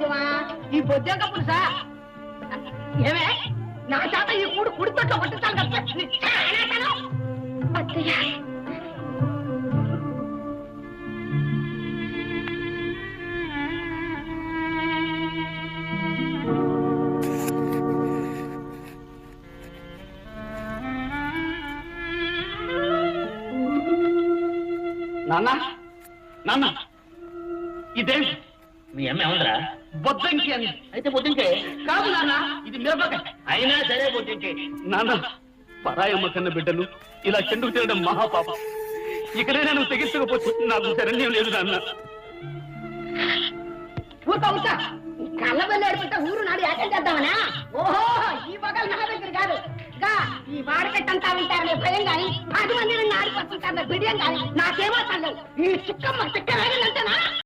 బొద్దుమా ఈ బొద్దేక పులుసా ఏమే? నా చేత ఈ కూడు కుడితోట్లో పట్టించాలి కదా అత్తయ్య. నాన్న నాన్న ఇదేమి మీ అమ్మ ఏమందరా? బొద్దంకి అని. అయితే పొద్దుంకే కాదు నాన్న ఇది మిరపకాయ. అయినా సరే పొద్దుంకే నాన్న పరాయమ్మ కన్న బిడ్డలు ఇలా చెండుకు తినడం మహాపాపం. ఇక్కడే నేను తెగించకపోతే నాకు శరణ్యం లేదు నాన్న. ఊరుకో కళ్ళ వెళ్ళి ఊరు నాడు ఏకం చేద్దామనా? ఓహో ఈ బగల్ నా దగ్గర కాదు. గా ఈ వాడకట్టంతా ఉంటారనే భయం గాని. పది మంది నన్ను ఆడిపోతుంటారనే బిడియం గాని. నాకేమో తల్లు. ఈ చుక్కమ్మ చిక్క వేగనంటేనా